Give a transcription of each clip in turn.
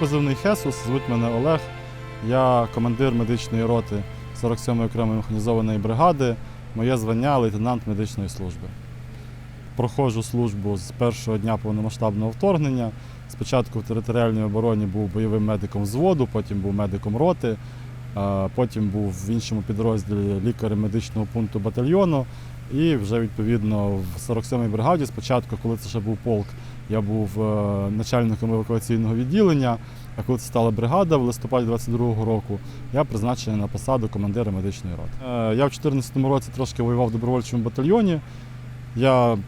позивний Хесус, звуть мене Олег. Я командир медичної роти 47-ї окремої механізованої бригади. Моє звання лейтенант медичної служби. Проходжу службу з першого дня повномасштабного вторгнення. Спочатку в територіальній обороні був бойовим медиком взводу, потім був медиком роти, потім був в іншому підрозділі лікарем медичного пункту батальйону. І вже відповідно в 47-й бригаді, спочатку, коли це ще був полк, я був е, начальником евакуаційного відділення. А коли це стала бригада в листопаді 22-го року, я призначений на посаду командира медичної роти. Е, Я в 2014 році трошки воював в добровольчому батальйоні. Я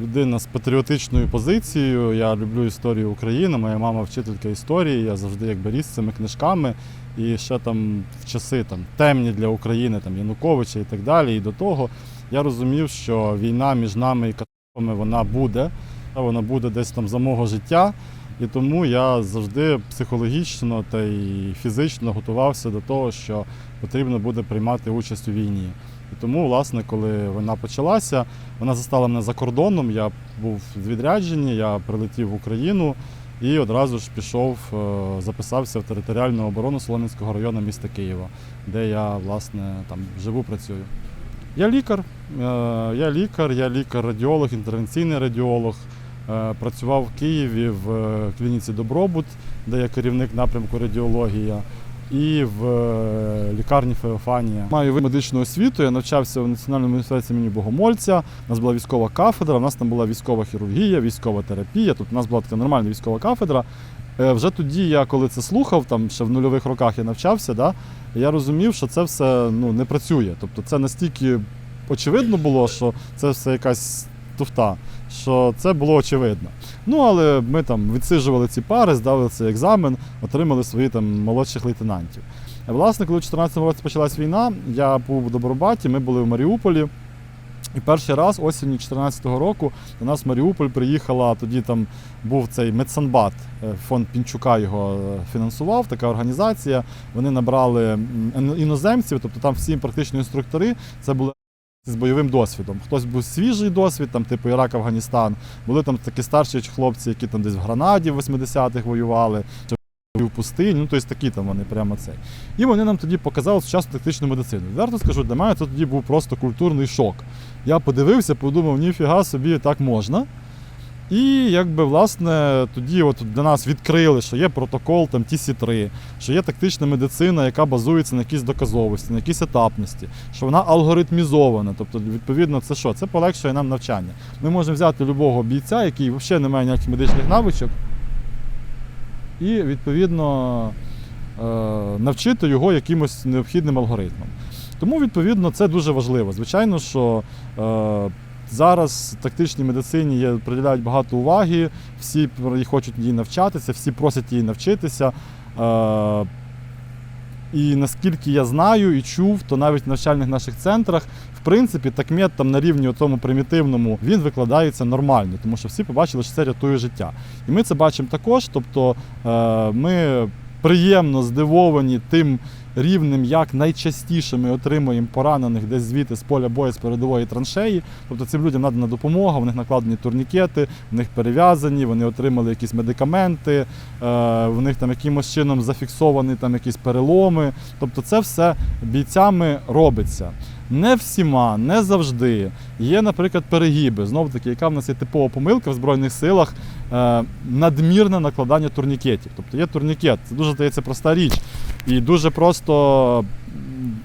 людина з патріотичною позицією. Я люблю історію України. Моя мама вчителька історії. Я завжди якби ріс цими книжками. І ще там в часи там, темні для України, там Януковича і так далі. І до того я розумів, що війна між нами і катами вона буде. Вона буде десь там за мого життя. І тому я завжди психологічно та й фізично готувався до того, що потрібно буде приймати участь у війні. І тому, власне, коли вона почалася, вона застала мене за кордоном. Я був в відрядженні, я прилетів в Україну і одразу ж пішов, е, записався в територіальну оборону Солом'янського району міста Києва, де я власне там живу, працюю. Я лікар, е, я лікар, я лікар-радіолог, інтервенційний радіолог. Е, Працював в Києві в е, клініці Добробут, де я керівник напрямку радіологія, і в е, лікарні Феофанія. Маю медичну освіту. Я навчався в Національному університеті імені Богомольця. У нас була військова кафедра, у нас там була військова хірургія, військова терапія. Тут у нас була така нормальна військова кафедра. Вже тоді я, коли це слухав, там ще в нульових роках я навчався, да, я розумів, що це все ну, не працює. Тобто це настільки очевидно було, що це все якась туфта, що це було очевидно. Ну, але ми там відсиджували ці пари, здали цей екзамен, отримали свої там молодших лейтенантів. Власне, коли в 2014 році почалась війна, я був в Добробаті, ми були в Маріуполі. І перший раз осінню 2014 року до нас в Маріуполь приїхала, тоді там був цей Медсанбат, е, фонд Пінчука його е, фінансував, така організація. Вони набрали іноземців, тобто там всі практично інструктори, це були з бойовим досвідом. Хтось був свіжий досвід, там, типу Ірак, Афганістан. Були там такі старші хлопці, які там десь в Гранаді в 80-х воювали, чи в пустині, ну тобто такі там вони прямо цей. І вони нам тоді показали сучасну тактичну медицину. Відверто скажу, для мене це тоді був просто культурний шок. Я подивився, подумав, ніфіга собі так можна. І якби власне тоді от для нас відкрили, що є протокол там TC3, що є тактична медицина, яка базується на якійсь доказовості, на якійсь етапності, що вона алгоритмізована. Тобто, відповідно, це що? Це полегшує нам навчання. Ми можемо взяти любого бійця, який взагалі не має ніяких медичних навичок, і відповідно е, навчити його якимось необхідним алгоритмом. Тому, відповідно, це дуже важливо. Звичайно, що е, зараз в тактичній медицині є, приділяють багато уваги, всі хочуть її навчатися, всі просять її навчитися. Е, і наскільки я знаю і чув, то навіть в навчальних наших центрах, в принципі, такмет там на рівні тому примітивному він викладається нормально, тому що всі побачили, що це рятує життя. І ми це бачимо також. Тобто е, ми приємно здивовані тим рівнем, як найчастіше ми отримуємо поранених десь звідти з поля бою з передової траншеї. Тобто цим людям надана допомога, в них накладені турнікети, в них перев'язані, вони отримали якісь медикаменти, е, в них там якимось чином зафіксовані там якісь переломи. Тобто це все бійцями робиться. Не всіма, не завжди. Є, наприклад, перегиби. Знову таки, яка в нас є типова помилка в Збройних силах е, надмірне накладання турнікетів. Тобто є турнікет, це дуже здається проста річ. І дуже просто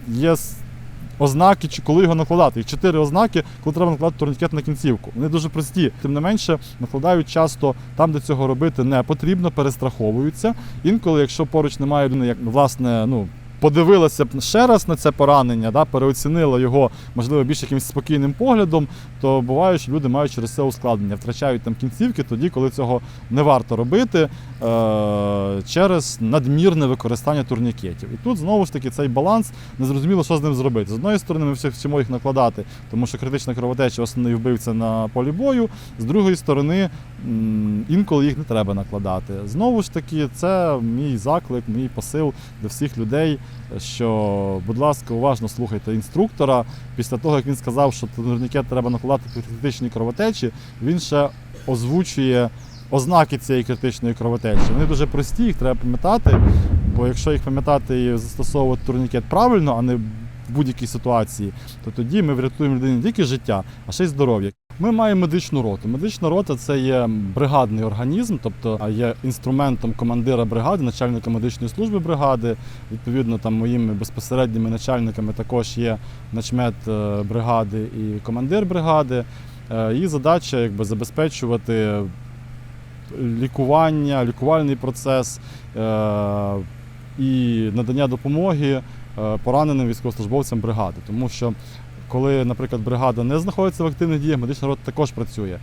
є ознаки, коли його накладати. Їх чотири ознаки, коли треба накладати турнікет на кінцівку. Вони дуже прості. Тим не менше, накладають часто там, де цього робити не потрібно, перестраховуються. Інколи, якщо поруч немає людини, як власне, ну. Подивилася б ще раз на це поранення, да, переоцінила його, можливо, більш якимось спокійним поглядом, то буває, що люди мають через це ускладнення, втрачають там кінцівки тоді, коли цього не варто робити е- через надмірне використання турнікетів. І тут знову ж таки цей баланс, незрозуміло, що з ним зробити. З одної сторони, ми всі вчимо їх накладати, тому що критична кровотеча основний вбивця на полі бою. З другої сторони, інколи їх не треба накладати. Знову ж таки, це мій заклик, мій посил до всіх людей, що, будь ласка, уважно слухайте інструктора. Після того, як він сказав, що турнікет треба накладати при критичній кровотечі, він ще озвучує ознаки цієї критичної кровотечі. Вони дуже прості, їх треба пам'ятати, бо якщо їх пам'ятати і застосовувати турнікет правильно, а не в будь-якій ситуації, то тоді ми врятуємо людині не тільки життя, а ще й здоров'я. Ми маємо медичну роту. Медична рота це є бригадний організм, тобто є інструментом командира бригади, начальника медичної служби бригади. Відповідно, там моїми безпосередніми начальниками також є начмет е, бригади і командир бригади. Е, Її задача якби забезпечувати лікування, лікувальний процес е, і надання допомоги е, пораненим військовослужбовцям бригади. Тому що коли, наприклад, бригада не знаходиться в активних діях, медична рота також працює.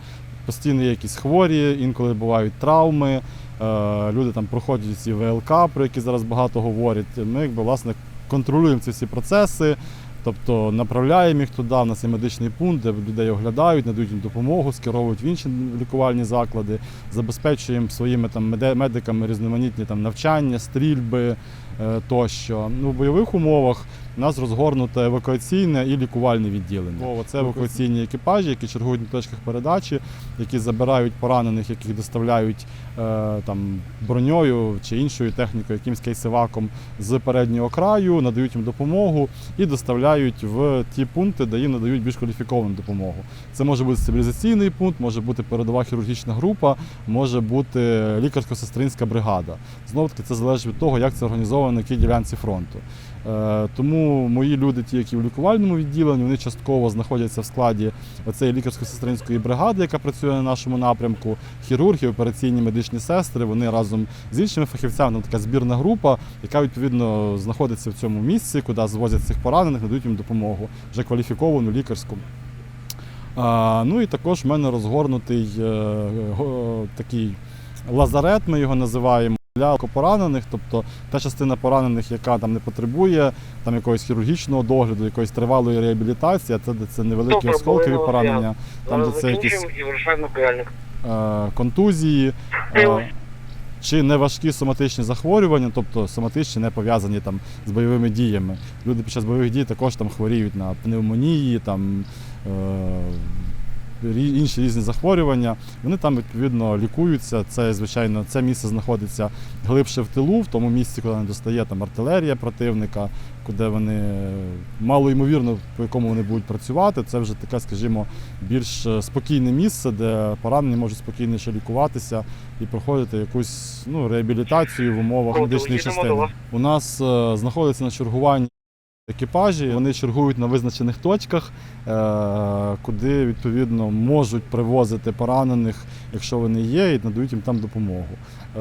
Постійно є якісь хворі, інколи бувають травми, е, люди там проходять ці ВЛК, про які зараз багато говорять. Ми якби, власне, контролюємо ці всі процеси, тобто направляємо їх туди, в нас є медичний пункт, де людей оглядають, надають їм допомогу, скеровують в інші лікувальні заклади, забезпечуємо своїми там, медиками різноманітні там, навчання, стрільби тощо. Ну, в бойових умовах у нас розгорнуте евакуаційне і лікувальне відділення. Це евакуаційні екіпажі, які чергують на точках передачі, які забирають поранених, яких доставляють е, там, броньою чи іншою технікою, якимсь кейсиваком з переднього краю, надають їм допомогу і доставляють в ті пункти, де їм надають більш кваліфіковану допомогу. Це може бути стабілізаційний пункт, може бути передова хірургічна група, може бути лікарсько-сестринська бригада. Знову таки, це залежить від того, як це організовано на якій ділянці фронту. Е, Тому мої люди, ті, які в лікувальному відділенні, вони частково знаходяться в складі оцеї лікарсько-сестринської бригади, яка працює на нашому напрямку. Хірурги, операційні медичні сестри. Вони разом з іншими фахівцями, там така збірна група, яка відповідно знаходиться в цьому місці, куди звозять цих поранених, надають їм допомогу, вже кваліфіковану лікарську. А, ну і також в мене розгорнутий е, такий лазарет, ми його називаємо. Для поранених, тобто та частина поранених, яка там не потребує там якогось хірургічного догляду, якоїсь тривалої реабілітації, а це, де це невеликі Добре, осколкові поранення, там де це якісь е, контузії е, чи неважкі соматичні захворювання, тобто соматичні не пов'язані там з бойовими діями. Люди під час бойових дій також там хворіють на пневмонії, там е, інші різні захворювання. Вони там відповідно лікуються. Це звичайно це місце знаходиться глибше в тилу, в тому місці, куди не достає там артилерія противника, куди вони мало ймовірно, по якому вони будуть працювати. Це вже таке, скажімо, більш е, спокійне місце, де поранені можуть спокійніше лікуватися і проходити якусь ну, реабілітацію в умовах медичної частини. У нас е, знаходиться на чергуванні екіпажі. Вони чергують на визначених точках, е, куди відповідно можуть привозити поранених, якщо вони є, і надають їм там допомогу.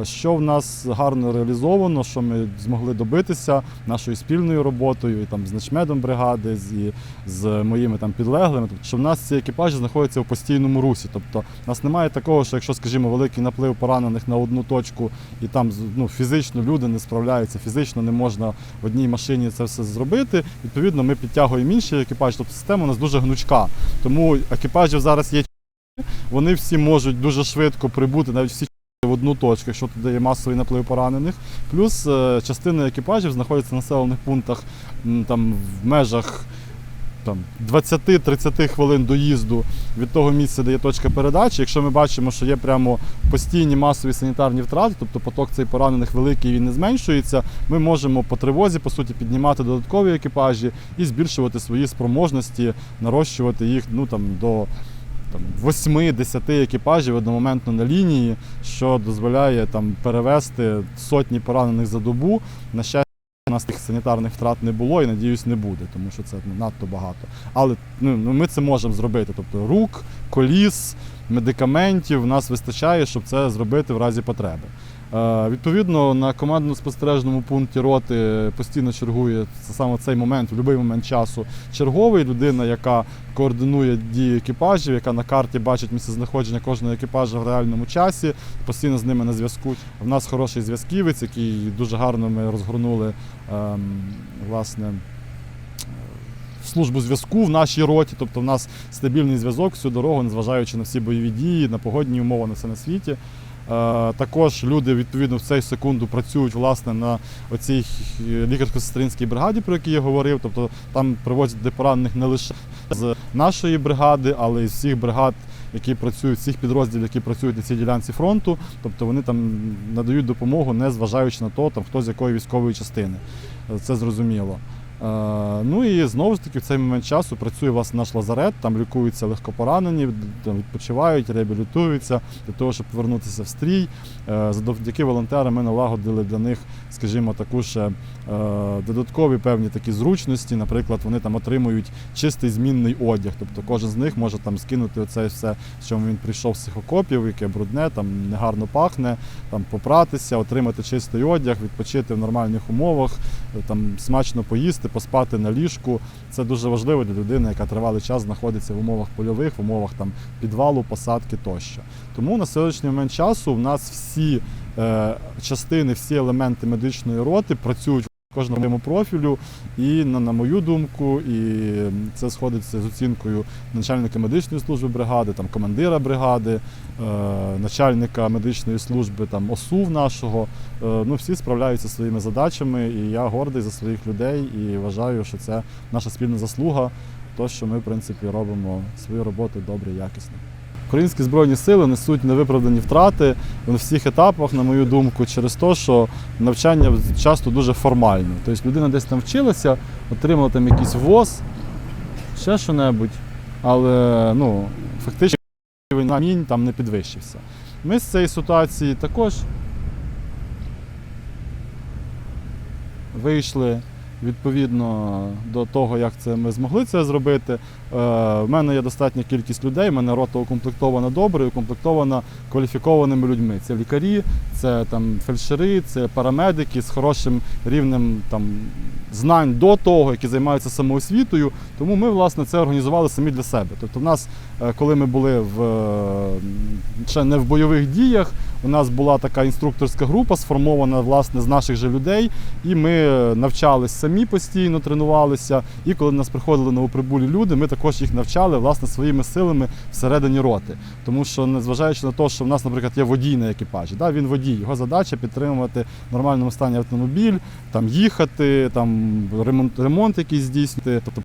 Е, Що в нас гарно реалізовано, що ми змогли добитися нашою спільною роботою, і там з начмедом бригади, з, і з моїми там підлеглими, тобто, що в нас ці екіпажі знаходяться в постійному русі. Тобто, у нас немає такого, що якщо, скажімо, великий наплив поранених на одну точку, і там ну, фізично люди не справляються, фізично не можна в одній машині це все зробити. Відповідно, ми підтягуємо інші екіпажі. Тобто система у нас дуже гнучка. Тому екіпажів зараз є вони всі можуть дуже швидко прибути, навіть всі в одну точку, якщо туди є масовий наплив поранених. Плюс е, частина екіпажів знаходиться в населених пунктах там, в межах там, 20-30 хвилин доїзду від того місця, де є точка передачі. Якщо ми бачимо, що є прямо постійні масові санітарні втрати, тобто поток цей поранених великий він не зменшується, ми можемо по тривозі по суті піднімати додаткові екіпажі і збільшувати свої спроможності, нарощувати їх ну, там, до там, 8-10 екіпажів одномоментно на лінії, що дозволяє там, перевести сотні поранених за добу. На щастя, у нас тих санітарних втрат не було і надіюсь не буде, тому що це ну, надто багато. Але ну, ну, ми це можемо зробити. Тобто рук, коліс, медикаментів у нас вистачає, щоб це зробити в разі потреби. Е, Відповідно, на командно-спостережному пункті роти постійно чергує саме цей момент, в будь-який момент часу черговий людина, яка координує дії екіпажів, яка на карті бачить місцезнаходження кожного екіпажа в реальному часі, постійно з ними на зв'язку. В нас хороший зв'язківець, який дуже гарно ми розгорнули ем, власне. Службу зв'язку в нашій роті, тобто в нас стабільний зв'язок всю дорогу, незважаючи на всі бойові дії, на погодні умови, на все на світі. Також люди відповідно в цей секунду працюють власне на оцій е, лікарсько-сестринській бригаді, про яку я говорив. Тобто там привозять до поранених не лише з нашої бригади, але й з всіх бригад, які працюють, всіх підрозділів, які працюють на цій ділянці фронту. Тобто вони там надають допомогу, не зважаючи на то, там хто з якої військової частини. Е, Це зрозуміло. Е, Ну і знову ж таки в цей момент часу працює власне наш лазарет, там лікуються легкопоранені, відпочивають, реабілітуються для того, щоб повернутися в стрій. Е, Завдяки волонтерам ми налагодили для них, скажімо, таку ще е, додаткові певні такі зручності. Наприклад, вони там отримують чистий змінний одяг. Тобто кожен з них може там скинути оце все, з чому він прийшов з цих окопів, яке брудне, там негарно пахне, там попратися, отримати чистий одяг, відпочити в нормальних умовах, там смачно поїсти, поспати на ліжку. Це дуже важливо для людини, яка тривалий час знаходиться в умовах польових, в умовах там підвалу, посадки тощо. Тому на сьогоднішній момент часу в нас всі е, частини, всі елементи медичної роти працюють. Кожному своєму профілю, і на, на мою думку, і це сходиться з оцінкою начальника медичної служби бригади, там командира бригади, е, начальника медичної служби, там ОСУВ нашого. Е, ну всі справляються своїми задачами, і я гордий за своїх людей і вважаю, що це наша спільна заслуга, то що ми в принципі робимо свою роботу добре і якісно. Українські збройні сили несуть невиправдані втрати на всіх етапах, на мою думку, через те, що навчання часто дуже формальне. Тобто людина десь там вчилася, отримала там якийсь ВОЗ, ще що-небудь, але ну, фактично рівень амінь там не підвищився. Ми з цієї ситуації також вийшли відповідно до того, як це ми змогли це зробити. Е, в мене є достатня кількість людей, в мене рота укомплектована добре, укомплектована кваліфікованими людьми. Це лікарі, це там фельдшери, це парамедики з хорошим рівнем там знань до того, які займаються самоосвітою. Тому ми власне це організували самі для себе. Тобто, в нас, е, коли ми були в е, ще не в бойових діях, у нас була така інструкторська група, сформована власне з наших же людей, і ми навчались самі постійно, тренувалися. І коли до нас приходили новоприбулі люди, ми також їх навчали власне своїми силами всередині роти. Тому що, незважаючи на те, що в нас, наприклад, є водій на екіпажі, да, він водій, його задача підтримувати в нормальному стані автомобіль, там їхати, там ремонт, ремонт якийсь здійснити. Тобто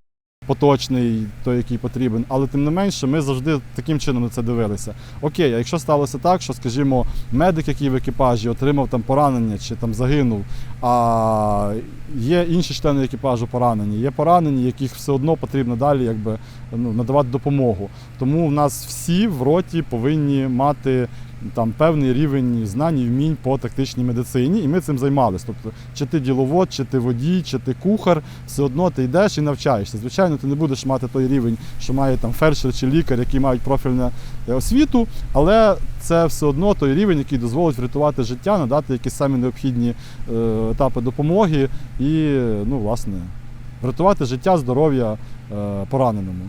поточний, той, який потрібен, але тим не менше, ми завжди таким чином на це дивилися. Окей, а якщо сталося так, що, скажімо, медик, який в екіпажі отримав там поранення чи там загинув, а є інші члени екіпажу поранені, є поранені, яких все одно потрібно далі якби, ну, надавати допомогу. Тому в нас всі в роті повинні мати там певний рівень знань і вмінь по тактичній медицині, і ми цим займалися. Тобто, чи ти діловод, чи ти водій, чи ти кухар, все одно ти йдеш і навчаєшся. Звичайно, ти не будеш мати той рівень, що має там фельдшер чи лікар, які мають профільну е, освіту, але це все одно той рівень, який дозволить врятувати життя, надати якісь самі необхідні е, етапи допомоги і, ну, власне, врятувати життя, здоров'я е, пораненому.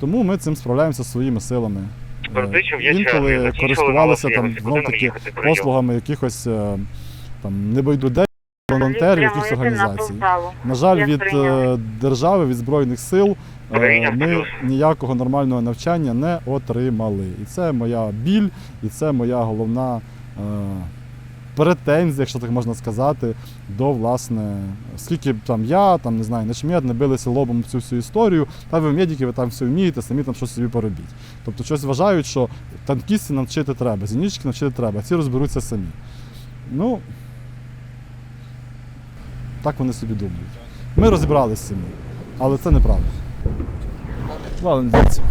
Тому ми цим справляємося своїми силами. Е, Інколи користувалися там знов таки послугами якихось е, там небайдудей, волонтерів, якихось організацій. На жаль, від е, держави, від збройних сил ми ніякого нормального навчання не отримали. І це моя біль, і це моя головна претензія, якщо так можна сказати, до власне, скільки б там я, там не знаю, начмед, не билися лобом цю всю історію, та ви медики, ви там все вмієте, самі там щось собі поробіть. Тобто щось вважають, що танкістів навчити треба, зенітчики навчити треба, а ці розберуться самі. Ну, так вони собі думають. Ми розібралися самі, але це неправда. Ладно, дивіться.